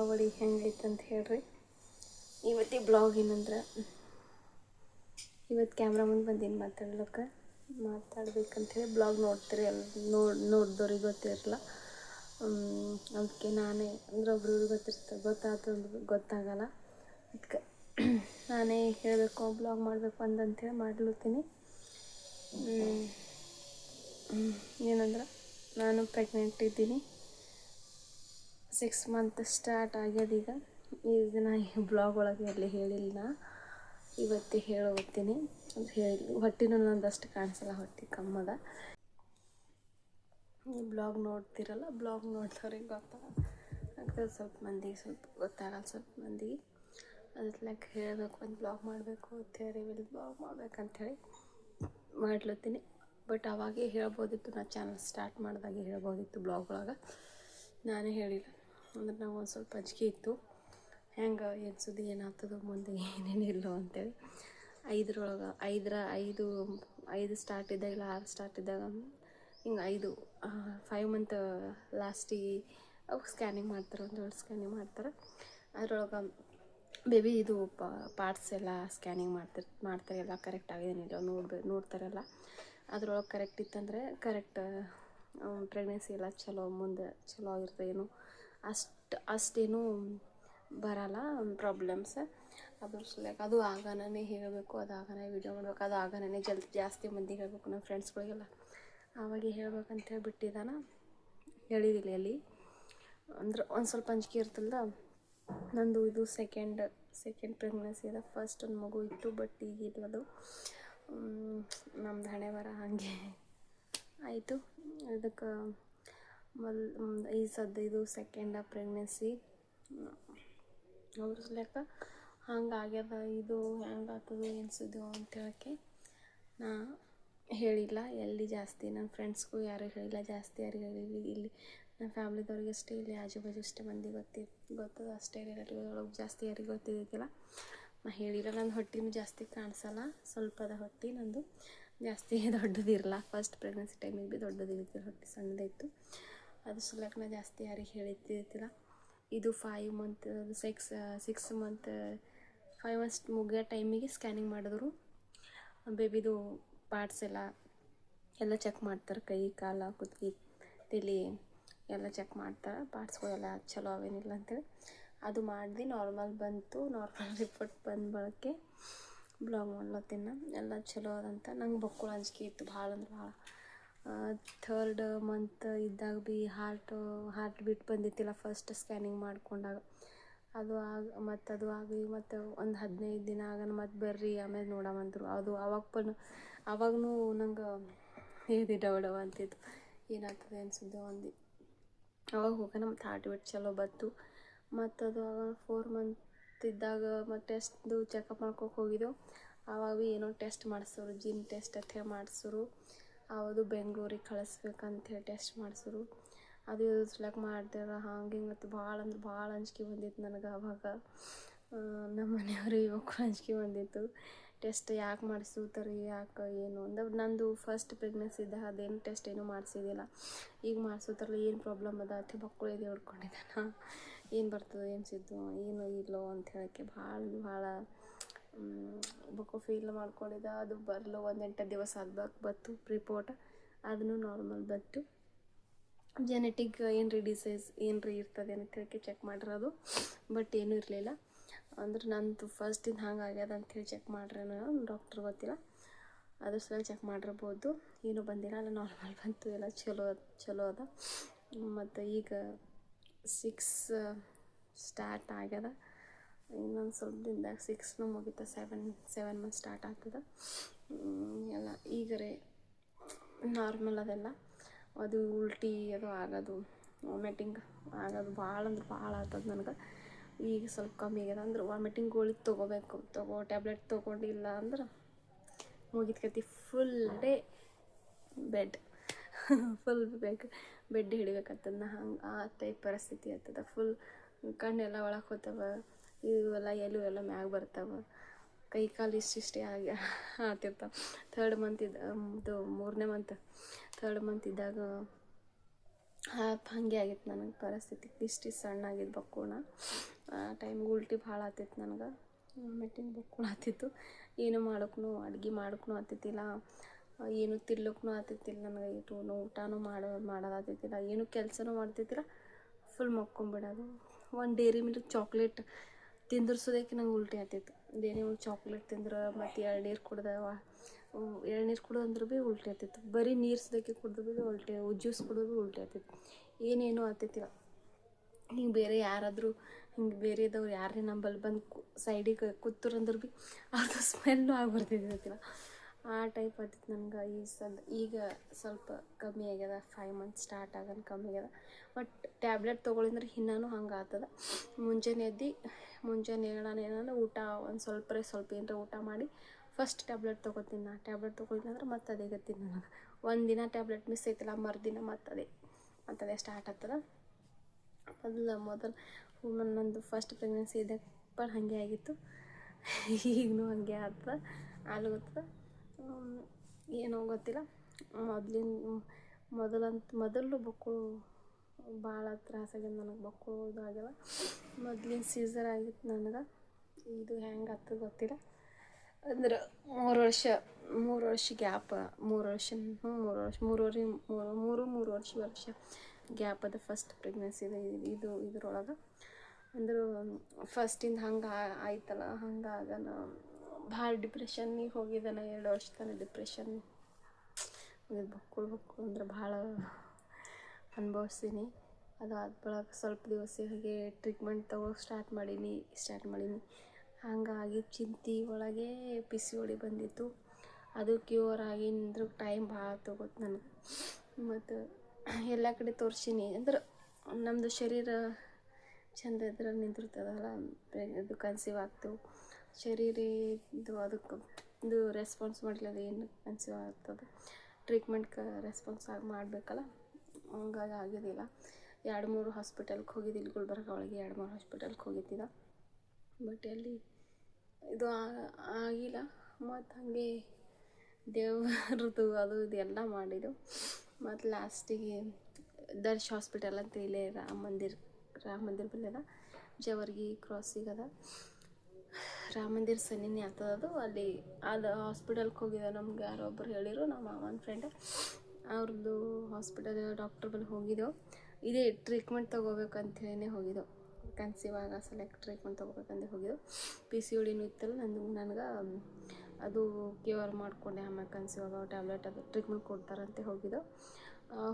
ದೀಪಾವಳಿ ಹೆಂಗೈತೆ ಅಂತ ಹೇಳ್ರಿ. ಇವತ್ತಿ ಬ್ಲಾಗ್ ಏನಂದ್ರೆ, ಇವತ್ತು ಕ್ಯಾಮ್ರಾ ಮುಂದೆ ಬಂದೀನಿ ಮಾತಾಡ್ಲಿಕ್ಕೆ? ಮಾತಾಡ್ಬೇಕಂತೇಳಿ ಬ್ಲಾಗ್ ನೋಡ್ತೀರಿ ಎಲ್ಲ ನೋಡಿ ನೋಡಿದವ್ರಿಗೆ ಗೊತ್ತಿರಲ್ಲ. ಅದಕ್ಕೆ ನಾನೇ, ಅಂದ್ರೆ ಒಬ್ರಿಗೆ ಗೊತ್ತಿರ್ತದೆ ಗೊತ್ತಾಗ್ತದೆ ಗೊತ್ತಾಗಲ್ಲ. ಅದಕ್ಕೆ ನಾನೇ ಹೇಳಬೇಕು ಬ್ಲಾಗ್ ಮಾಡಬೇಕು ಅಂದಂತೇಳಿ ಮಾಡ್ಲತ್ತೀನಿ. ಏನಂದ್ರೆ, ನಾನು ಪ್ರೆಗ್ನೆಂಟ್ ಇದ್ದೀನಿ. ಸಿಕ್ಸ್ ಮಂತ್ ಸ್ಟಾರ್ಟ್ ಆಗ್ಯದ ಈಗ. ನಾ ಬ್ಲಾಗ್ ಒಳಗೆ ಎಲ್ಲಿ ಹೇಳಿಲ್ಲ. ಇವತ್ತೇ ಹೇಳೋಗ್ತೀನಿ ಅಂತ ಹೇಳಿ, ಹೊಟ್ಟಿನೂ ನಂದಷ್ಟು ಕಾಣಿಸಲ್ಲ, ಹೊಟ್ಟೆ ಕಮ್ಮದ. ಬ್ಲಾಗ್ ನೋಡ್ತಿರಲ್ಲ ಬ್ಲಾಗ್ ನೋಡ್ದವ್ರಿಗೆ ಗೊತ್ತಾಗ ಸ್ವಲ್ಪ ಮಂದಿಗೆ ಸ್ವಲ್ಪ ಗೊತ್ತಾಗಲ್ಲ, ಸ್ವಲ್ಪ ಮಂದಿಗೆ. ಅದಕ್ಕೆ ಹೇಳಬೇಕು, ಒಂದು ಬ್ಲಾಗ್ ಮಾಡಬೇಕು ಅಂತೇಳಿ ವಿಲ್ ಬ್ಲಾಗ್ ಮಾಡ್ಬೇಕಂಥೇಳಿ ಮಾಡ್ಲತ್ತೀನಿ. ಬಟ್ ಅವಾಗೇ ಹೇಳ್ಬೋದಿತ್ತು, ನಾ ಚಾನಲ್ ಸ್ಟಾರ್ಟ್ ಮಾಡಿದಾಗೆ ಹೇಳ್ಬೋದಿತ್ತು ಬ್ಲಾಗ್ ಒಳಗೆ. ನಾನೇ ಹೇಳಿಲ್ಲ. ಅಂದ್ರೆ ನಾವು ಒಂದು ಸ್ವಲ್ಪ ಅಂಜಿಕೆ ಇತ್ತು. ಹೆಂಗೆ ಏನು ಸುದ್ದಿ ಏನಾಗ್ತದೋ ಮುಂದೆ ಏನೇನಿಲ್ಲೋ ಅಂತೇಳಿ. ಐದರೊಳಗೆ, ಐದರ, ಐದು ಐದು ಸ್ಟಾರ್ಟ್ ಇದ್ದಾಗ ಇಲ್ಲ ಆರು ಸ್ಟಾರ್ಟ್ ಇದ್ದಾಗ ಹಿಂಗೆ ಐದು ಫೈವ್ ಮಂತ್ ಲಾಸ್ಟಿಗೆ ಅವು ಸ್ಕ್ಯಾನಿಂಗ್ ಮಾಡ್ತಾರೆ, ಒಂದು ಸ್ಕ್ಯಾನಿಂಗ್ ಮಾಡ್ತಾರೆ. ಅದ್ರೊಳಗೆ ಬೇಬಿ ಇದು ಪಾರ್ಟ್ಸ್ ಎಲ್ಲ ಸ್ಕ್ಯಾನಿಂಗ್ ಮಾಡ್ತಿರ್, ಮಾಡ್ತಾರೆ, ಎಲ್ಲ ಕರೆಕ್ಟ್ ಆಗಿದೇನಿಲ್ಲ ನೋಡ್ಬೇ, ನೋಡ್ತಾರಲ್ಲ. ಅದ್ರೊಳಗೆ ಕರೆಕ್ಟ್ ಇತ್ತಂದರೆ ಕರೆಕ್ಟ್ ಪ್ರೆಗ್ನೆನ್ಸಿ ಎಲ್ಲ ಚಲೋ ಮುಂದೆ, ಚಲೋ ಆಗಿರ್ತದೆ ಏನು ಅಷ್ಟು, ಅಷ್ಟೇನು ಬರಲ್ಲ ಪ್ರಾಬ್ಲಮ್ಸ್ ಅದ್ರ ಸಲುವಾಗಿ ಅದು ಆಗನೇ ಹೇಳಬೇಕು, ಅದು ಆಗನೇ ವಿಡಿಯೋ ಮಾಡಬೇಕು, ಅದು ಆಗನೇ ಜಲ್ದಿ ಜಾಸ್ತಿ ಮಂದಿಗೆ ಹೇಳ್ಬೇಕು ನಮ್ಮ ಫ್ರೆಂಡ್ಸ್ಗಳಿಗೆಲ್ಲ ಆವಾಗೆ ಹೇಳಿ ಬಿಟ್ಟಿದ್ದಾನ ಹೇಳಿದಿಲ್ಲ ಅಲ್ಲಿ ಅಂದ್ರೆ ಒಂದು ಸ್ವಲ್ಪ ಅಂಜಿಕೆ ಇರ್ತಲ್ಲ ನಂದು ಇದು ಸೆಕೆಂಡ್ ಸೆಕೆಂಡ್ ಪ್ರೆಗ್ನೆನ್ಸಿ ಅದ ಫಸ್ಟ್ ಒಂದು ಮಗು ಇತ್ತು ಬಟ್ ಈಗಿಲ್ಲ ಅದು. ನಮ್ದು ಹಣೆ ಬರ ಹಾಗೆ ಆಯಿತು. ಇದಕ್ಕೆ ಮೊಲ್ ಈ ಸದ್ಯ ಇದು ಸೆಕೆಂಡ ಪ್ರೆಗ್ನೆನ್ಸಿ ಅವ್ರ ಸಲಕ ಹಂಗೆ ಆಗ್ಯದ, ಇದು ಹೆಂಗೆ ಏನು ಸುದ್ದಿ ಅಂತ ಹೇಳಕ್ಕೆ ನಾ ಹೇಳಿಲ್ಲ. ಎಲ್ಲಿ ಜಾಸ್ತಿ ನನ್ನ ಫ್ರೆಂಡ್ಸ್ಗೂ ಯಾರು ಹೇಳಿಲ್ಲ. ಜಾಸ್ತಿ ಯಾರಿಗೆ ಹೇಳಿಲ್ಲ. ಇಲ್ಲಿ ನನ್ನ ಫ್ಯಾಮ್ಲಿದವ್ರಿಗೆ ಅಷ್ಟೇ ಇಲ್ಲಿ ಆಜು ಬಾಜು ಅಷ್ಟೇ ಮಂದಿ ಗೊತ್ತಿ ಗೊತ್ತದ ಅಷ್ಟೇ ಒಳಗೆ ಜಾಸ್ತಿ ಯಾರಿಗೆ ಗೊತ್ತಿದ್ದಿಲ್ಲ ನಾ ಹೇಳಿಲ್ಲ. ನನ್ನ ಹೊಟ್ಟೆನೂ ಜಾಸ್ತಿ ಕಾಣಿಸಲ್ಲ. ಸ್ವಲ್ಪ ಅದ ಹೊಟ್ಟೆ, ನಂದು ಜಾಸ್ತಿ ದೊಡ್ಡದಿರಲ್ಲ ಫಸ್ಟ್ ಪ್ರೆಗ್ನೆನ್ಸಿ ಟೈಮಿಗೆ ಭೀ ದೊಡ್ಡದಿರ್ತಿಲ್ಲ ಹೊಟ್ಟೆ ಸಣ್ಣದಿತ್ತು. ಅದು ಸುಲಕ್ನ ಜಾಸ್ತಿ ಯಾರಿಗೆ ಹೇಳಿದ್ದಿದ್ದಿಲ್ಲ. ಇದು five month six six month five months ಮುಗಿಯೋ ಟೈಮಿಗೆ ಸ್ಕ್ಯಾನಿಂಗ್ ಮಾಡಿದ್ರು. ಬೇಬಿದು ಪಾರ್ಟ್ಸ್ ಎಲ್ಲ ಎಲ್ಲ ಚೆಕ್ ಮಾಡ್ತಾರೆ. ಕೈ, ಕಾಲು ಕುತ್ತಿಗೆ ತಲೆ ಎಲ್ಲ ಚೆಕ್ ಮಾಡ್ತಾರೆ. ಪಾರ್ಟ್ಸ್ಗಳೆಲ್ಲ ಚಲೋ ಅವೇನಿಲ್ಲ ಅಂತೇಳಿ. ಅದು ಮಾಡಿದೆ ನಾರ್ಮಲ್ ಬಂತು. ನಾರ್ಮಲ್ ರಿಪೋರ್ಟ್ ಬಂದ ಬಳಕೆ ಬ್ಲಾಗ್ ಮಾಡ್ಲತ್ತಿನ. ಎಲ್ಲ ಚಲೋ ಅದಂತ. ನಂಗೆ ಬಕ್ಕುಳ ಅಂಜಿಕೆ ಇತ್ತು. ಭಾಳ ಅಂದ್ರೆ ಭಾಳ. ಥರ್ಡ್ ಮಂತ್ ಇದ್ದಾಗ ಭೀ ಹಾರ್ಟ್ ಹಾರ್ಟ್ ಬೀಟ್ ಬಂದಿತ್ತಿಲ್ಲ ಫಸ್ಟ್ ಸ್ಕ್ಯಾನಿಂಗ್ ಮಾಡ್ಕೊಂಡಾಗ. ಅದು ಆಗ ಮತ್ತು ಅದು ಆಗಿ ಮತ್ತು ಒಂದು ಹದಿನೈದು ದಿನ ಆಗನ ಮತ್ತು ಬರ್ರಿ ಆಮೇಲೆ ನೋಡವಂದ್ರು ಅದು ಅವಾಗ ಪನ್ ಅವಾಗೂ ನಂಗೆ ಇದು ಡವ ಅಂತಿತ್ತು. ಏನಾಗ್ತದೆ ಅನ್ಸಿದ್ದು ಒಂದು ಅವಾಗ ಹೋಗೋಣ ಮತ್ತು ಹಾರ್ಟ್ ಬೀಟ್ ಚಲೋ ಬತ್ತು ಮತ್ತು ಅದು ಆವಾಗ ಫೋರ್ ಮಂತ್ ಇದ್ದಾಗ ಮತ್ತು ಟೆಸ್ಟ್ದು ಚೆಕಪ್ ಮಾಡ್ಕೊಕ್ಕೆ ಹೋಗಿದ್ದೆವು. ಆವಾಗ ಭೀ ಏನೋ ಟೆಸ್ಟ್ ಮಾಡಿಸೋರು ಜಿನ್ ಟೆಸ್ಟ್ ಅಥವಾ ಮಾಡಿಸೋರು. ಅದು ಬೆಂಗ್ಳೂರಿಗೆ ಕಳಿಸ್ಬೇಕಂತೇಳಿ ಟೆಸ್ಟ್ ಮಾಡಿಸಿದ್ರು. ಅದು ಸಲಕ್ ಮಾಡ್ದೇವ ಹಂಗೆ ಹಿಂಗೆ ಮತ್ತು ಭಾಳ ಅಂದ್ರೆ ಭಾಳ ಅಂಜಿಕೆ ಬಂದಿತ್ತು ನನಗೆ ಆವಾಗ ನಮ್ಮ ಮನೆಯವರು ಇವಾಗ ಅಂಜಿಕೆ ಬಂದಿತ್ತು. ಟೆಸ್ಟ್ ಯಾಕೆ ಮಾಡಿಸ್ತಾರೆ ಯಾಕೆ, ಏನು ಅಂದ್ರೆ ನಂದು ಫಸ್ಟ್ ಪ್ರೆಗ್ನೆನ್ಸಿ ಇದ್ದ ಅದೇನು ಟೆಸ್ಟ್ ಏನೂ ಮಾಡಿಸಿದ್ದಿಲ್ಲ. ಈಗ ಮಾಡಿಸುತ್ತಾರಲ್ಲ ಏನು ಪ್ರಾಬ್ಲಮ್ ಅದ, ಅತಿ ಮಕ್ಕಳು ಇದು ಹೊಡ್ಕೊಂಡಿದ್ದಾನ ಏನು ಬರ್ತದೆ, ಏನು ಸಿದ್ದು ಏನು ಇಲ್ಲೋ ಅಂತ ಹೇಳೋಕ್ಕೆ ಭಾಳ ಭಾಳ ಬೊಕ್ಕ ಫೀಲ್ ಮಾಡ್ಕೊಂಡಿದ್ದೆ. ಅದು ಬರಲು ಒಂದು ಎಂಟು ದಿವಸ ಆಗ್ಬೇಕು ಬತ್ತು ರಿಪೋರ್ಟ್ ಅದನ್ನು ನಾರ್ಮಲ್ ಬತ್ತು ಜೆನೆಟಿಕ್ ಏನು ರೀ ಡಿಸೀಸ್ ಏನು ರೀ ಇರ್ತದೆ ಅಂತ ಹೇಳಿ ಚೆಕ್ ಮಾಡಿರೋದು. ಬಟ್ ಏನೂ ಇರಲಿಲ್ಲ. ಅಂದ್ರೆ ನಂದು ಫಸ್ಟಿಂದ ಹಂಗೆ ಆಗ್ಯದ ಅಂಥೇಳಿ ಚೆಕ್ ಮಾಡ್ರೇನೋ ಡಾಕ್ಟ್ರ್ ಗೊತ್ತಿಲ್ಲ. ಅದ್ರ ಸಲ ಚೆಕ್ ಮಾಡಿರ್ಬೋದು. ಏನೂ ಬಂದಿಲ್ಲ. ಅಲ್ಲ ನಾರ್ಮಲ್ ಬಂತು. ಎಲ್ಲ ಚಲೋ ಚಲೋ ಅದ. ಮತ್ತು ಈಗ ಸಿಕ್ಸ್ ಸ್ಟಾರ್ಟ್ ಆಗ್ಯದ. ಇನ್ನೊಂದು ಸ್ವಲ್ಪ ದಿನದಾಗ ಸಿಕ್ಸ್ನು ಮುಗಿತ ಸೆವೆನ್ ಸೆವೆನ್ ಮಂತ್ ಸ್ಟಾರ್ಟ್ ಆಗ್ತದೆ. ಎಲ್ಲ ಈಗರೇ ನಾರ್ಮಲ್ ಅದೆಲ್ಲ. ಅದು ಉಲ್ಟಿ ಅದು ಆಗೋದು ವಾಮಿಟಿಂಗ್ ಆಗೋದು ಭಾಳ ಅಂದ್ರೆ ಭಾಳ ಆಗ್ತದೆ ನನಗೆ. ಈಗ ಸ್ವಲ್ಪ ಕಮ್ಮಿ ಆಗ್ಯದ ಅಂದ್ರೆ ವಾಮಿಟಿಂಗ್ ಗೋಳಿ ತೊಗೋಬೇಕು, ತೊಗೋ ಟ್ಯಾಬ್ಲೆಟ್ ತೊಗೊಂಡಿಲ್ಲ ಅಂದ್ರೆ ಮುಗಿತ್ಕತಿ ಫುಲ್ ಡೇ ಬೆಡ್ ಫುಲ್ ಬೇಕು ಬೆಡ್ ಹಿಡಿಬೇಕಾಗ್ತದೆ ನಾ ಹಂಗೆ ಆ ಟೈಪ್ ಪರಿಸ್ಥಿತಿ ಆಗ್ತದೆ. ಫುಲ್ ಕಣ್ಣೆಲ್ಲ ಒಳಗೆ ಹೋಗ್ತವ. ಇವೆಲ್ಲ ಎಲು ಎಲ್ಲ ಮ್ಯಾಗ ಬರ್ತಾವೆ. ಕೈ ಕಾಲು ಇಷ್ಟಿಷ್ಟೇ ಆಗಿ ಆಗ್ತಿರ್ತಾವೆ. ಥರ್ಡ್ ಮಂತ್ ಇದ್ದ ಇದು ಮೂರನೇ ಮಂತ್ ಥರ್ಡ್ ಮಂತ್ ಇದ್ದಾಗ ಹಂಗೆ ಆಗಿತ್ತು ನನಗೆ ಪರಿಸ್ಥಿತಿ. ಇಷ್ಟು ಸಣ್ಣ ಆಗಿದ್ದು ಬಕ್ಕೋಣ. ಆ ಟೈಮ್ ಉಲ್ಟಿ ಭಾಳ ಆತಿತ್ತು ನನಗೆ. ಮೆಟ್ಟಿನ ಬಕ್ಕೋಣ ಆತಿತ್ತು ಏನು ಮಾಡೋಕ್ಕೂ ಅಡುಗೆ ಮಾಡೋಕ್ಕೂ ಆತಿತ್ತಿಲ್ಲ ಏನು ತಿನ್ಲಕ್ಕೂ ಆತಿತ್ತಿಲ್ಲ ನನಗೆ. ಇಟ್ಟು ಊಟನೂ ಮಾಡೋ ಮಾಡೋದಾತಿತ್ತಿಲ್ಲ ಏನು ಕೆಲಸನೂ ಮಾಡ್ತಿದ್ದಿಲ್ಲ ಫುಲ್ ಮಕ್ಕೊಂಬಿಡೋದು. ಒಂದು ಡೇರಿ ಮಿಲ್ಕ್ ಚಾಕ್ಲೇಟ್ ತಿಂದಿರ್ಸೋದಕ್ಕೆ ನಂಗೆ ಉಲ್ಟಿ ಆತಿತ್ತು ಇದೇನೇ ಒಂದು ಚಾಕ್ಲೇಟ್ ತಿಂದ್ರೆ ಮತ್ತು ಎಳ್ನೀರು ಕುಡ್ದವ ಎಳ್ನೀರು ಕುಡ್ದು ಭೀ ಉಲ್ಟಿ ಆಗ್ತಿತ್ತು. ಬರೀ ನೀರು ಸದಕ್ಕೆ ಕುಡಿದ್ರು ಭೀ ಉಲ್ಟಿ, ಜ್ಯೂಸ್ ಕುಡಿದ್ರು ಭೀ ಉಲ್ಟಿ ಆಗ್ತಿತ್ತು. ಏನೇನೋ ಆಗ್ತಿತ್ತಿಲ್ಲ. ಹಿಂಗೆ ಬೇರೆ ಯಾರಾದರೂ, ಹಿಂಗೆ ಬೇರೆದವ್ರು ಯಾರೇ ನಂಬಲ್ಲಿ ಬಂದು ಸೈಡಿಗೆ ಕೂತ್ರಂದ್ರೆ ಭೀ ಅದು ಸ್ಮೆಲ್ಲು ಆಗಿ ಬರ್ತಿದ್ದಿಲ್ಲ ಆ ಟೈಪ್ ಆಗ್ತಿತ್ತು ನನಗೆ ಈ ಸದ, ಈಗ ಸ್ವಲ್ಪ ಕಮ್ಮಿ ಆಗ್ಯದ. ಫೈವ್ ಮಂತ್ಸ್ ಸ್ಟಾರ್ಟ್ ಆಗೋದು ಕಮ್ಮಿ ಆಗ್ಯದ. ಬಟ್ ಟ್ಯಾಬ್ಲೆಟ್ ತೊಗೊಳಿಂದ್ರೆ ಇನ್ನೂ ಹಂಗೆ ಆಗ್ತದ. ಮುಂಜಾನೆ ಎದ್ದು ಮುಂಜಾನೆ ಹೇಳೋಣ, ಏನಂದ್ರೆ ಊಟ ಒಂದು ಸ್ವಲ್ಪ ಸ್ವಲ್ಪ ಏನರ ಊಟ ಮಾಡಿ ಫಸ್ಟ್ ಟ್ಯಾಬ್ಲೆಟ್ ತೊಗೋತೀನಿ ನಾ ಟ್ಯಾಬ್ಲೆಟ್ ತೊಗೊಳಿಲ್ಲ ಮತ್ತೆ ಅದೇ ಗತ್ತೀನಿ ನನಗೆ ಒಂದು ದಿನ ಟ್ಯಾಬ್ಲೆಟ್ ಮಿಸ್ ಐತಲ್ಲ ಮರುದಿನ ಮತ್ತೆ ಅದೇ, ಮತ್ತು ಅದೇ ಸ್ಟಾರ್ಟ್ ಆಗ್ತದ. ಮೊದಲು ಮೊದಲು ನಂದು ಫಸ್ಟ್ ಪ್ರೆಗ್ನೆನ್ಸಿ ಇದ್ದಾಗ ಪಡ್ ಹಾಗೆ ಆಗಿತ್ತು. ಈಗಲೂ ಹಾಗೆ ಆಗ್ತದ ಆಗ್ಲತ್ತದ ಏನೋ ಗೊತ್ತಿಲ್ಲ. ಮೊದಲಿನ, ಮೊದಲಂತ, ಮೊದಲು ಬಕ್ಕಳು ಭಾಳ ತ್ರಾಸಾಗ್ಯದ ನನಗೆ ಮಕ್ಕಳು ಇದಾಗ್ಯದ ಮೊದ್ಲಿನ ಸೀಸರ್ ಆಗಿತ್ತು ನನಗೆ. ಇದು ಹೆಂಗೆ ಆಗ್ತದೆ ಗೊತ್ತಿಲ್ಲ. ಅಂದ್ರೆ ಮೂರು ವರ್ಷ ಮೂರು ವರ್ಷ ಗ್ಯಾಪ್, ಮೂರು ವರ್ಷ ಹ್ಞೂ ಮೂರು ವರ್ಷ, ಮೂರುವರೆ, ಮೂರು ಮೂರು ಮೂರು ವರ್ಷ ವರ್ಷ ಗ್ಯಾಪ್ ಅದ ಫಸ್ಟ್ ಪ್ರೆಗ್ನೆನ್ಸಿ ಇದೆ, ಇದು, ಇದ್ರೊಳಗೆ. ಅಂದ್ರೆ ಫಸ್ಟಿಂದ ಹಂಗೆ ಆಯ್ತಲ್ಲ ಹಂಗಾಗ ಭಾಳ ಡಿಪ್ರೆಷನ್ನಿಗೆ ಹೋಗಿದ್ದಾನ ಎರಡು ವರ್ಷ ತನಕ ಡಿಪ್ರೆಷನ್ ಬಕ್ಕುಳು ಅಂದ್ರೆ ಭಾಳ ಅನುಭವಿಸ್ತೀನಿ. ಅದು ಆದ ಬಳಕ ಸ್ವಲ್ಪ ದಿವಸ ಹಾಗೆ ಟ್ರೀಟ್ಮೆಂಟ್ ತಗೊಳಕ್ಕೆ ಸ್ಟಾರ್ಟ್ ಮಾಡೀನಿ ಸ್ಟಾರ್ಟ್ ಮಾಡೀನಿ. ಹಾಗಾಗಿ ಚಿಂತೆ ಒಳಗೆ ಪಿ ಸಿ ಡಿ ಬಂದಿತ್ತು. ಅದು ಕ್ಯೂರ್ ಆಗಿ ನಿಂದ್ರೆ ಟೈಮ್ ಭಾಳ ತಗೋತು ನನಗೆ. ಮತ್ತು ಎಲ್ಲ ಕಡೆ ತೋರ್ಸೀನಿ. ಅಂದ್ರೆ ನಮ್ಮದು ಶರೀರ ಚಂದ ಇದ್ರೆ ನಿಂತಿರ್ತದಲ್ಲ ಅದು ಕನ್ಸೀವ್ ಆಗ್ತೇವೆ. ಶರೀರ ಇದು ಅದಕ್ಕೆ ಇದು ರೆಸ್ಪಾನ್ಸ್ ಮಾಡಲಿಲ್ಲ ಏನು ಕನ್ಸೀವ್ ಆಗ್ತದೆ. ಟ್ರೀಟ್ಮೆಂಟ್ಗೆ ರೆಸ್ಪಾನ್ಸ್ ಆಗಿ ಮಾಡಬೇಕಲ್ಲ. ಹಂಗಾಗಿ ಆಗಿದ್ದಿಲ್ಲ ಎರಡು ಮೂರು ಹಾಸ್ಪಿಟಲ್ಗೆ ಹೋಗಿದ್ದಿಲ್ಲ ಗುಲ್ಬರ್ಗ ಒಳಗೆ ಎರಡು ಮೂರು ಹಾಸ್ಪಿಟಲ್ಗೆ ಹೋಗಿದ್ದಿದ್ದ ಬಟ್ ಎಲ್ಲಿ ಇದು ಆಗಿಲ್ಲ. ಮತ್ತು ಹಾಗೆ ದೇವ್ರದ್ದು ಅದು ಇದೆಲ್ಲ ಮಾಡಿದ್ದು. ಮತ್ತು ಲಾಸ್ಟಿಗೆ ದರ್ಶ್ ಹಾಸ್ಪಿಟಲ್ ಅಂತ ಇಲ್ಲೇ ರಾಮ ಮಂದಿರ್, ರಾಮ ಮಂದಿರ ಬಲ್ಲದ, ಜವರ್ಗಿ ಕ್ರಾಸಿಗೆ ಅದ. ರಾಮ ಮಂದಿರ್ ಸನ್ನಿನಿ ಆಗ್ತದದು ಅಲ್ಲಿ ಅದು ಹಾಸ್ಪಿಟಲ್ಗೆ ಹೋಗಿದ್ದೆ ನಮ್ಗೆ ಯಾರೋ ಒಬ್ಬರು ಹೇಳಿರು, ನಮ್ಮ ಮಾವನ ಫ್ರೆಂಡ್ ಅವ್ರದ್ದು ಹಾಸ್ಪಿಟಲ್ ಡಾಕ್ಟ್ರ್ ಬಳಿ ಹೋಗಿದ್ದೆವು ಇದೇ ಟ್ರೀಟ್ಮೆಂಟ್ ತೊಗೋಬೇಕಂತ ಹೇಳಿನೇ ಹೋಗಿದ್ದೆವು ಕನ್ಸೀವ್ ಆಗ ಸೆಲೆಕ್ಟ್ ಟ್ರೀಟ್ಮೆಂಟ್ ತೊಗೋಬೇಕಂತ ಹೋಗಿದ್ದೆವು ಪಿ ಸಿ ಡಿನೂ ಇತ್ತಲ್ಲ, ನಂದು, ನನಗೆ, ಅದು ಕ್ಯೂರ್ ಮಾಡಿಕೊಂಡೆ ಆಮೇಲೆ ಕನ್ಸೀವ್ ಆಗೋ ಟ್ಯಾಬ್ಲೆಟ್ ಅದು ಟ್ರೀಟ್ಮೆಂಟ್ ಕೊಡ್ತಾರಂತೆ ಹೋಗಿದ್ದೆವು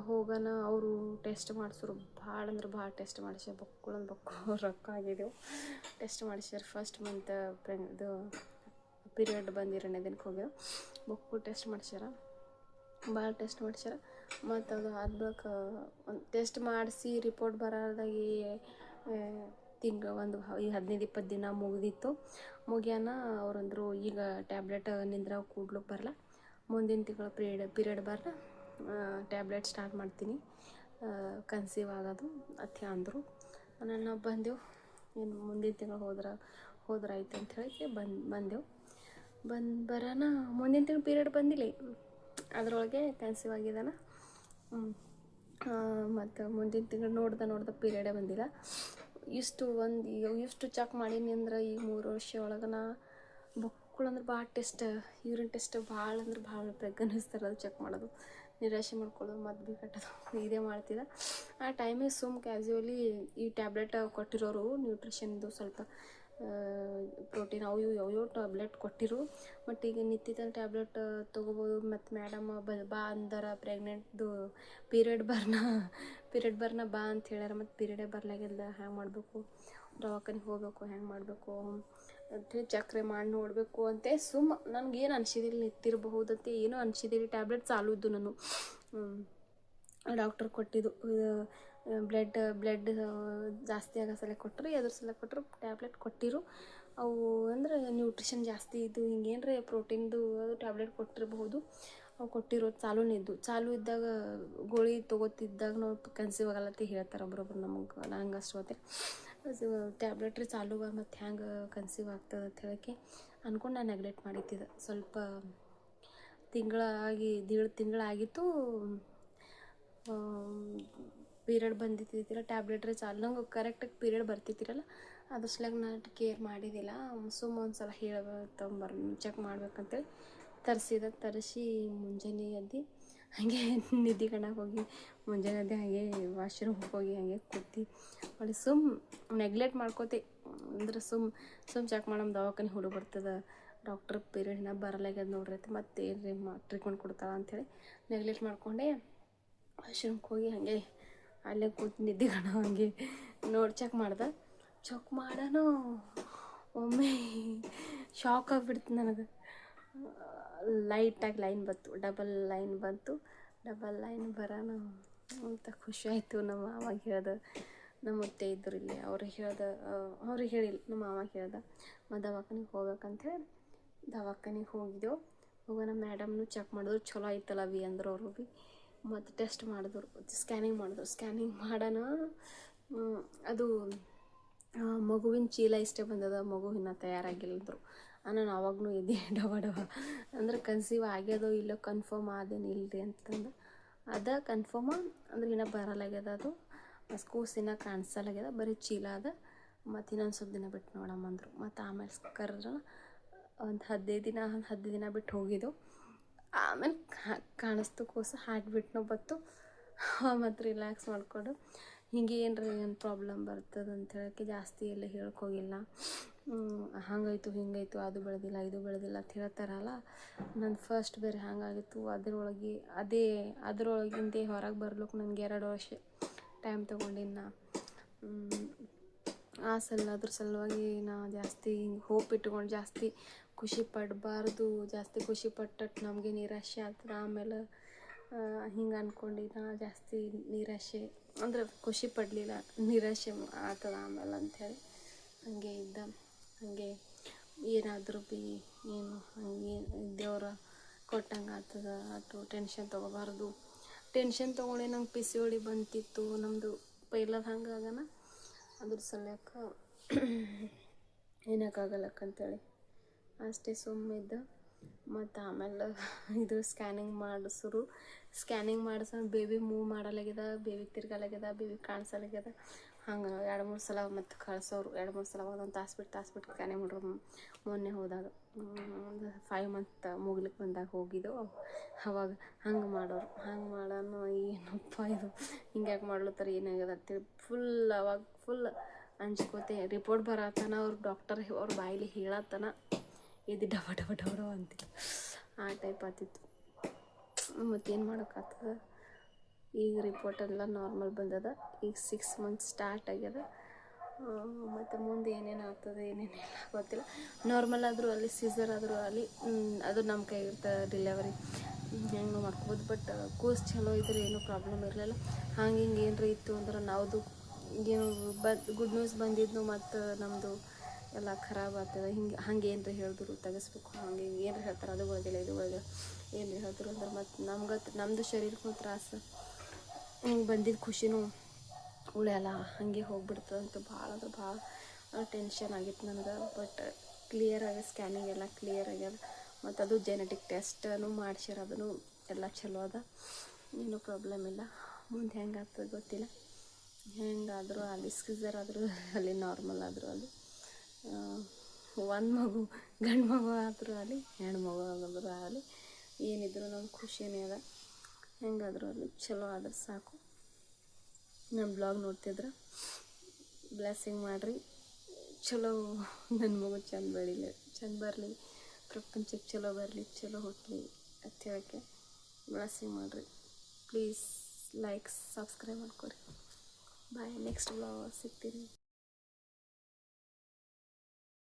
ಹೋಗೋಣ ಅವರು ಟೆಸ್ಟ್ ಮಾಡಿಸ್ರು ಭಾಳ ಅಂದ್ರೆ ಭಾಳ ಟೆಸ್ಟ್ ಮಾಡಿಸ್ಯಾರ ಅಂದ್ರೆ ಬಕ್ಕಳು ರೊಕ್ಕ ಆಗಿದ್ದೆವು ಟೆಸ್ಟ್ ಮಾಡಿಸ್ಯಾರ ಫಸ್ಟ್ ಮಂತ್ ಪ್ರೆಗ್ ಇದು ಪೀರಿಯಡ್ ಬಂದಿರನೇ ದಿನಕ್ಕೆ ಹೋಗ್ಯಾವ ಬಕ್ಕಳು ಟೆಸ್ಟ್ ಮಾಡಿಸ್ಯಾರ. ಭಾಳ ಟೆಸ್ಟ್ ಮಾಡ್ಸ್ಯಾರ. ಮತ್ತು ಅದು ಆದ ಬಳಿಕ ಒಂದು ಟೆಸ್ಟ್ ಮಾಡಿಸಿ ರಿಪೋರ್ಟ್ ಬರೋದಾಗಿ ತಿಂಗಳು ಒಂದು ಈ ಹದಿನೈದು ಇಪ್ಪತ್ತು ದಿನ ಮುಗಿದಿತ್ತು. ಮುಗಿಯಾನ ಅವ್ರಂದ್ರು, ಈಗ ಟ್ಯಾಬ್ಲೆಟ್ ನಿಂದ್ರ ಕೂಡ್ಲಿಕ್ಕೆ ಬರಲ್ಲ ಮುಂದಿನ ತಿಂಗಳು ಪೀರಿಯಡ್ ಪೀರಿಯಡ್ ಬರಲ್ಲ ಟ್ಯಾಬ್ಲೆಟ್ ಸ್ಟಾರ್ಟ್ ಮಾಡ್ತೀನಿ. ಕನ್ಸೀವ್ ಆಗೋದು ಅತ್ಯ ಅಂದರು. ನಾನು ಬಂದೆವು. ಇನ್ನು ಮುಂದಿನ ತಿಂಗಳು ಹೋದ್ರೆ ಹೋದ್ರಾಯ್ತು ಅಂತ ಹೇಳಿ ಬಂದು, ಬಂದೆವು. ಬಂದು ಬರೋಣ ಮುಂದಿನ ತಿಂಗಳು ಪೀರಿಯಡ್ ಬಂದಿಲ್ಲ. ಅದರೊಳಗೆ ಕನ್ಸೀವ್ ಆಗಿದ್ದಾನೆ. ಮತ್ತು ಮುಂದಿನ ತಿಂಗಳು ನೋಡ್ದೆ ನೋಡ್ದೆ ಪೀರಿಯಡೇ ಬಂದಿಲ್ಲ. ಇಷ್ಟು ಒಂದು ಇಷ್ಟು ಚೆಕ್ ಮಾಡೀನಿ ಅಂದ್ರೆ ಈಗ ಮೂರು ವರ್ಷ ಒಳಗೆ ನಾ ಬಕ್ಕಳು ಅಂದ್ರೆ ಭಾಳ ಟೆಸ್ಟ್ ಯೂರಿನ್ ಟೆಸ್ಟ್ ಭಾಳ ಅಂದ್ರೆ ಭಾಳ ಪ್ರೆಗ್ನೆನ್ಸ್ತಾರೆ ಅದು ಚೆಕ್ ಮಾಡೋದು. ನಿರಾಶೆ ಮಾಡ್ಕೊಳ್ಳೋದು ಮತ್ತು ಬಿ ಕಟ್ಟೋದು, ಇದೇ ಮಾಡ್ತಿದ್ದೆ. ಆ ಟೈಮಿಗೆ ಸುಮ್ ಕ್ಯಾಸುವಲಿ ಈ ಟ್ಯಾಬ್ಲೆಟ್ ಕೊಟ್ಟಿರೋರು ನ್ಯೂಟ್ರಿಷನ್ದು ಸ್ವಲ್ಪ ಪ್ರೋಟೀನ್ ಅವು ಇವು ಯಾವ್ಯಾವ ಟ್ಯಾಬ್ಲೆಟ್ ಕೊಟ್ಟಿರು. ಬಟ್ ಈಗ ನಿತ್ಯದ ಟ್ಯಾಬ್ಲೆಟ್ ತೊಗೋಬೋದು. ಮತ್ತು ಮೇಡಮ್ ಬಲ್ ಬಾ ಅಂದಾರ ಪ್ರೆಗ್ನೆಂಟ್ದು ಪೀರಿಯಡ್ ಬರ್ನ ಪೀರಿಯಡ್ ಬರ್ನ ಬಾ ಅಂತ ಹೇಳ್ಯಾರ. ಮತ್ತು ಪೀರಿಯಡೇ ಬರ್ಲಾಗಿಲ್ಲ ಹ್ಯಾಂಗೆ ಮಾಡಬೇಕು? ದವಾಖಾನಿಗೆ ಹೋಗಬೇಕು ಹೆಂಗೆ ಮಾಡಬೇಕು? ಅಂತೇಳಿ ಚಕ್ರೆ ಮಾಡಿ ನೋಡಬೇಕು ಅಂತೆ. ಸುಮ್ಮ ನನಗೇನು ಅನ್ಸಿದಿಲ್ಲ ಅಂತ ಏನೂ ಅನ್ಸಿದಿರಿ ಟ್ಯಾಬ್ಲೆಟ್ ಚಾಲು ಇದ್ದು ನಾನು. ಡಾಕ್ಟರ್ ಕೊಟ್ಟಿದ್ದು ಬ್ಲಡ್ ಬ್ಲಡ್ ಜಾಸ್ತಿ ಆಗೋ ಸಲ ಕೊಟ್ಟರು ಅದ್ರ ಸಲ ಕೊಟ್ಟರು ಟ್ಯಾಬ್ಲೆಟ್ ಕೊಟ್ಟಿರು. ಅವು ಅಂದ್ರೆ ನ್ಯೂಟ್ರಿಷನ್ ಜಾಸ್ತಿ ಇದ್ದು ಹಿಂಗೇನ್ರಿ, ಪ್ರೋಟೀನ್ದು ಟ್ಯಾಬ್ಲೆಟ್ ಕೊಟ್ಟಿರಬಹುದು. ಅವು ಕೊಟ್ಟಿರೋದು ಚಾಲೂನೇ ಇದ್ದು ಚಾಲು ಇದ್ದಾಗ, ಗೋಳಿ ತೊಗೋತಿದ್ದಾಗ ನಾವು ಕನ್ಸೀವ್ ಆಗಲ್ಲತಿ ಹೇಳ್ತಾರೆ ಒಬ್ರೊಬ್ರು ನಮಗೆ, ನಂಗೆ ಅಷ್ಟು ಹೋದ್ರೆ ಟ್ಯಾಬ್ಲೆಟ್ ರೀ ಚಾಲು ಮತ್ತು ಹ್ಯಾಂಗೆ ಕನ್ಸೀವ್ ಆಗ್ತದೆ ಅಂತ ಹೇಳಕ್ಕೆ ಅಂದ್ಕೊಂಡು ನಾನು ನೆಗ್ಲೆಕ್ಟ್ ಮಾಡಿದ್ದೆ ಸ್ವಲ್ಪ ತಿಂಗಳಾಗಿ ದೀಳು ತಿಂಗಳಾಗಿತ್ತು. ಪೀರಿಯಡ್ ಬಂದಿದ್ದಿದ್ದಿಲ್ಲ ಟ್ಯಾಬ್ಲೆಟ್ರೆ ಚಾಲು. ನಂಗೆ ಕರೆಕ್ಟಾಗಿ ಪೀರಿಯಡ್ ಬರ್ತಿದ್ದಿರಲ್ಲ ಅದ್ರ ಸಲಾಗಿ ನಾನು ಕೇರ್ ಮಾಡಿದ್ದಿಲ್ಲ ಸುಮ್ಮ ಒಂದು ಸಲ ಹೇಳ ತೊಂಬರ್ ಚೆಕ್ ಮಾಡ್ಬೇಕಂತೇಳಿ ತರಿಸಿದ. ತರಿಸಿ ಮುಂಜಾನೆ ಎದ್ದು, ಹಾಗೆ ನಿದ್ದೆ ಕಣಕ್ಕೆ ಹೋಗಿ, ಮುಂಜಾನೆ ಎದ್ದು ಹಾಗೆ ವಾಶ್ರೂಮ್ ಹೋಗಿ ಹಾಗೆ ಕೂತಿ. ಒಳ್ಳೆ ಸುಮ್ ನೆಗ್ಲೆಕ್ಟ್ ಮಾಡ್ಕೋತಿ. ಅಂದ್ರೆ ಸುಮ್ ಸುಮ್ ಚೆಕ್ ಮಾಡಮ್, ದವಾಖಾನೆ ಹುಡುಗ ಬರ್ತದೆ ಡಾಕ್ಟ್ರ್ ಪೀರಿಯಡ್ನ ಬರಲಾಗ್ಯದ ನೋಡ್ರಿ ಮತ್ತೆ ಮತ್ತೆ ಏನ್ರಿ ಮಾ ಟ್ರೀಟ್ಮೆಂಟ್ ಕೊಡ್ತಾಳ ಅಂಥೇಳಿ ನೆಗ್ಲೆಕ್ಟ್ ಮಾಡ್ಕೊಂಡೆ ವಾಶ್ರೂಮ್ಗೆ ಹೋಗಿ ಹಾಗೆ ಅಲ್ಲೇ ಕೂತು ನಿದ್ದೆ ಕಣ ಹಂಗೆ. ನೋಡಿ ಚೆಕ್ ಮಾಡ್ದೆ. ಚೆಕ್ ಮಾಡೋಣ ಒಮ್ಮೆ ಶಾಕ್ ಆಗಿಬಿಡ್ತು ನನಗೆ. ಲೈಟಾಗಿ ಲೈನ್ ಬಂತು. ಡಬಲ್ ಲೈನ್ ಬಂತು. ಡಬಲ್ ಲೈನ್ ಬರೋಣ ಅಂತ ಖುಷಿ ಆಯಿತು ನಮ್ಮ ಮಾವಾಗ ಹೇಳ್ದೆ. ನಮ್ಮ ಅತ್ತೆ ಇದ್ರು ಇಲ್ಲಿ. ಅವ್ರಿಗೆ ಹೇಳ್ದೆ ಅವ್ರಿಗೆ ಹೇಳಿಲ್ಲ, ನಮ್ಮ ಮಾವ ಹೇಳ್ದೆ. ಮತ್ತು ದವಾಖಾನಿಗೆ ಹೋಗ್ಬೇಕಂಥೇಳಿ ದವಾಖಾನಿಗೆ ಹೋಗಿದ್ದೆವು ಹೋಗೋಣ ಮೇಡಮ್ನು ಚೆಕ್ ಮಾಡಿದ್ರು. ಚಲೋ ಐತಲ್ಲ ವಿ ಅಂದ್ರೆ ಅವರು ಭೀ. ಮತ್ತು ಟೆಸ್ಟ್ ಮಾಡಿದ್ರು, ಸ್ಕ್ಯಾನಿಂಗ್ ಮಾಡಿದ್ರು. ಸ್ಕ್ಯಾನಿಂಗ್ ಮಾಡೋಣ ಅದು ಮಗುವಿನ ಚೀಲ ಇಷ್ಟೇ ಬಂದದ, ಮಗು ಇನ್ನೂ ತಯಾರಾಗಿಲ್ಲದ್ರು ನಾನು ಅವಾಗೂ ಇದ್ದೆ, ಡವ ಡವ. ಅಂದ್ರೆ ಕನ್ಸೀವ್ ಆಗ್ಯದೋ ಇಲ್ಲೋ ಕನ್ಫರ್ಮ್ ಆದೇನು ಇಲ್ರಿ ಅಂತಂದು. ಅದ ಕನ್ಫರ್ಮ, ಅಂದ್ರೆ ಇನ್ನೂ ಬರಲಾಗ್ಯದ ಅದು. ಕೂಸಿನ ಕಾಣಿಸಲಾಗ್ಯದ, ಬರೀ ಚೀಲ ಅದ. ಮತ್ತು ಇನ್ನೊಂದು ಸ್ವಲ್ಪ ದಿನ ಬಿಟ್ಟು ನೋಡಮ್ಮ ಅಂದರು. ಮತ್ತು ಆಮೇಲೆ ಕರೆದ್ರ ಒಂದು ಹದಿನೈದು ದಿನ ಹದಿನೈದು ದಿನ ಬಿಟ್ಟು ಹೋಗಿದ್ದೆವು ಆಮೇಲೆ ಕಾಣಿಸ್ತು ಕೂಸು ಹಾಕ್ಬಿಟ್ಟು ಬತ್ತು. ಮತ್ತು ರಿಲ್ಯಾಕ್ಸ್ ಮಾಡಿಕೊಂಡು, ಹಿಂಗೆ ಏನರ ಏನು ಪ್ರಾಬ್ಲಮ್ ಬರ್ತದೆ ಅಂತ ಹೇಳೋಕ್ಕೆ ಜಾಸ್ತಿ ಎಲ್ಲ ಹೋಗಿಲ್ಲ. ಹಂಗಾಯ್ತು, ಹಿಂಗಾಯ್ತು, ಅದು ಬೆಳೆದಿಲ್ಲ, ಇದು ಬೆಳೆದಿಲ್ಲ ಅಂತ ಹೇಳ್ತಾರಲ್ಲ. ನನ್ನ ಫಸ್ಟ್ ಬೇರೆ ಹಾಗಾಗಿತ್ತು. ಅದರೊಳಗೆ, ಅದೇ, ಅದರೊಳಗಿಂದೇ ಹೊರಗೆ ಬರ್ಲಿಕ್ಕೆ ನನಗೆ ಎರಡು ವರ್ಷ ಟೈಮ್ ತೊಗೊಂಡಿನ ಆ ಸಲ ಅದ್ರ ಸಲುವಾಗಿ ನಾ ಜಾಸ್ತಿ ಹಿಂಗೆ ಹೋಪ್ ಇಟ್ಕೊಂಡು ಜಾಸ್ತಿ ಖುಷಿ ಪಡಬಾರ್ದು, ಜಾಸ್ತಿ ಖುಷಿ ಪಟ್ಟಟ್ಟು ನಮಗೆ ನಿರಾಶೆ ಆಗ್ತದೆ, ಆಮೇಲೆ ಹಿಂಗೆ ಅಂದ್ಕೊಂಡಿದ್ದ ಜಾಸ್ತಿ ನಿರಾಶೆ, ಅಂದ್ರೆ ಖುಷಿ ಪಡಲಿಲ್ಲ, ನಿರಾಶೆ ಆಗ್ತದ ಆಮೇಲೆ ಅಂಥೇಳಿ ಹಂಗೆ ಇದ್ದ, ಹಾಗೆ ಏನಾದರೂ ಬಿ ಏನು, ಹಂಗೆ ದೇವ್ರ ಕೊಟ್ಟಂಗೆ ಆಗ್ತದ ಅಥವಾ ಟೆನ್ಷನ್ ತೊಗೋಬಾರ್ದು. ಟೆನ್ಷನ್ ತೊಗೊಂಡೆ ನಂಗೆ ಪಿ ಸಿ ಒಡಿ ಬಂತಿತ್ತು ನಮ್ಮದು ಪೈಲದ ಹಂಗಾಗನ ಅದ್ರ ಸಲಕ್ಕ ಏನಕ್ಕಾಗಲ್ಲಕ್ಕಂತೇಳಿ ಅಷ್ಟೇ ಸುಮ್ಮಿದ್ದ. ಮತ್ತು ಆಮೇಲೆ ಇದು ಸ್ಕ್ಯಾನಿಂಗ್ ಮಾಡಿಸ್ರು. ಸ್ಕ್ಯಾನಿಂಗ್ ಮಾಡಿಸ ಬೇಬಿ ಮೂವ್ ಮಾಡಲಾಗ್ಯದ ಬೇಬಿ ತಿರ್ಗಲಾಗ್ಯದ ಬೇಬಿ ಕಾಣಿಸಲಾಗ್ಯದ. ಹಂಗೆ ಎರಡು ಮೂರು ಸಲ ಮತ್ತು ಕಳ್ಸೋರು. ಎರಡು ಮೂರು ಸಲ ಒಂದೊಂದು ತಾಸು ಬಿಟ್ಟು ತಾಸು ಬಿಟ್ಟು ಸ್ಕ್ಯಾನಿಂಗ್ ಮಾಡೋರು. ಮೊನ್ನೆ ಹೋದಾಗ, ಒಂದು ಫೈವ್ ಮಂತ್ ಮುಗಿಲಿಕ್ಕೆ ಬಂದಾಗ ಹೋಗಿದ್ದು. ಅವಾಗ ಹಂಗೆ ಮಾಡೋರು. ಹಂಗೆ ಮಾಡೋನು ಏನಪ್ಪ ಇದು? ಹಿಂಗೆ ಯಾಕೆ ಮಾಡ್ಲತ್ತಾರೆ? ಏನಾಗ್ಯದ ಅಂತೇಳಿ ಫುಲ್ ಅವಾಗ ಫುಲ್ ಅಂಜ್ಕೋತೆ. ರಿಪೋರ್ಟ್ ಬರತನ ಅವ್ರು ಡಾಕ್ಟರ್ ಅವ್ರ ಬಾಯಲ್ಲಿ ಹೇಳತ್ತನ ಇದು ಡಬ ಡಬ ಡಬ ಡಬ ಅಂತಿತ್ತು. ಆ ಟೈಪ್ ಆತಿತ್ತು ಮತ್ತೇನು ಮಾಡೋಕ್ಕಾಗ್ತದೆ? ಈಗ ರಿಪೋರ್ಟ್ ಎಲ್ಲ ನಾರ್ಮಲ್ ಬಂದದ. ಈಗ ಸಿಕ್ಸ್ ಮಂತ್ಸ್ ಸ್ಟಾರ್ಟ್ ಆಗ್ಯದ. ಮತ್ತು ಮುಂದೆ ಏನೇನು ಆಗ್ತದೆ ಏನೇನಿಲ್ಲ ಗೊತ್ತಿಲ್ಲ. ನಾರ್ಮಲ್ ಆದರೂ ಅಲ್ಲಿ ಸೀಸರ್ ಆದರೂ ಅಲ್ಲಿ ಅದು ನಮ್ಮ ಕೈ ಇರ್ತದೆ ಡಿಲೆವರಿ ಹೆಂಗೆ ಮಾಡ್ಕೋಬೋದು. ಬಟ್ ಕೂಸ್ ಚಲೋ ಇದ್ರೆ ಏನೂ ಪ್ರಾಬ್ಲಮ್ ಇರಲಿಲ್ಲ. ಹಂಗೆ ಹಿಂಗೆ ಏನರ ಇತ್ತು ಅಂದ್ರೆ ನಾವುದು, ಏನು ಬ ಗುಡ್ ನ್ಯೂಸ್ ಬಂದಿದ್ದು ಮತ್ತು ನಮ್ಮದು ಎಲ್ಲ ಖರಾಬ್ ಆಗ್ತದೆ. ಹಿಂಗೆ, ಹಂಗೆ ಏನರ ಹೇಳಿದ್ರು, ತೆಗಿಸ್ಬೇಕು, ಹಂಗೆ ಹಿಂಗೆ ಏನರ ಹೇಳ್ತಾರೆ? ಅದು ಒಳಗಿಲ್ಲ ಇದು ಒಳಗೆ ಏನು ಹೇಳಿದ್ರು ಅಂದ್ರೆ ಮತ್ತು ನಮ್ಗೆ ನಮ್ಮದು ಶರೀರಕ್ಕೂ ತ್ರಾಸು ಹಿಂಗೆ ಬಂದಿದ್ದ ಖುಷಿನೂ ಉಳಿಯಲ್ಲ, ಹಾಗೆ ಹೋಗ್ಬಿಡ್ತದೆ ಅಂತ ಭಾಳ ಅಂದ್ರೆ ಭಾಳ ಟೆನ್ಷನ್ ಆಗಿತ್ತು ನನಗೆ ಬಟ್ ಕ್ಲಿಯರ್ ಆಗಿ ಸ್ಕ್ಯಾನಿಂಗ್ ಎಲ್ಲ ಕ್ಲಿಯರ್ ಆಗ್ಯದ ಮತ್ತು ಅದು ಜೆನೆಟಿಕ್ ಟೆಸ್ಟನ್ನು ಮಾಡ್ಸ್ಯಾರ ಅದನ್ನು ಎಲ್ಲ ಚಲೋ ಅದ. ಏನೂ ಪ್ರಾಬ್ಲಮ್ ಇಲ್ಲ. ಮುಂದೆ ಹೆಂಗೆ ಆಗ್ತದೆ ಗೊತ್ತಿಲ್ಲ. ಹೆಂಗಾದರೂ ಅಲ್ಲಿ ಸ್ಕಿಸರ್ ಆದರೂ, ಅಲ್ಲಿ ನಾರ್ಮಲ್ ಆದರೂ ಅಲ್ಲಿ. ಒಂದು ಮಗು, ಗಂಡು ಮಗು ಆದರೂ ಆಗಲಿ, ಹೆಣ್ಣು ಮಗು ಆದರೂ ಆಗಲಿ, ಏನಿದ್ರು ನಮ್ಗೆ ಖುಷಿನೇ ಅದ. ಹೆಂಗಾದರೂ ಅಲ್ಲಿ ಚಲೋ ಆದ್ರೆ ಸಾಕು. ನಮ್ಮ ಬ್ಲಾಗ್ ನೋಡ್ತಿದ್ರೆ? ಬ್ಲೆಸ್ಸಿಂಗ್ ಮಾಡಿರಿ. ಚಲೋ ನನ್ನ ಮಗು ಚಂದ ಬೆಳಿಲಿ, ಚಂದ ಬರಲಿ. ಪ್ರಪಂಚಕ್ಕೆ ಚಲೋ ಬರಲಿ, ಚಲೋ ಹುಟ್ಟಲಿ ಅಂತ ಹೇಳಕ್ಕೆ ಬ್ಲೆಸ್ಸಿಂಗ್ ಮಾಡಿರಿ. ಪ್ಲೀಸ್ ಲೈಕ್, ಸಬ್ಸ್ಕ್ರೈಬ್ ಮಾಡ್ಕೊರಿ. ಬಾಯ್, ನೆಕ್ಸ್ಟ್ ಬ್ಲಾಗ್ ಸಿಗ್ತೀನಿ.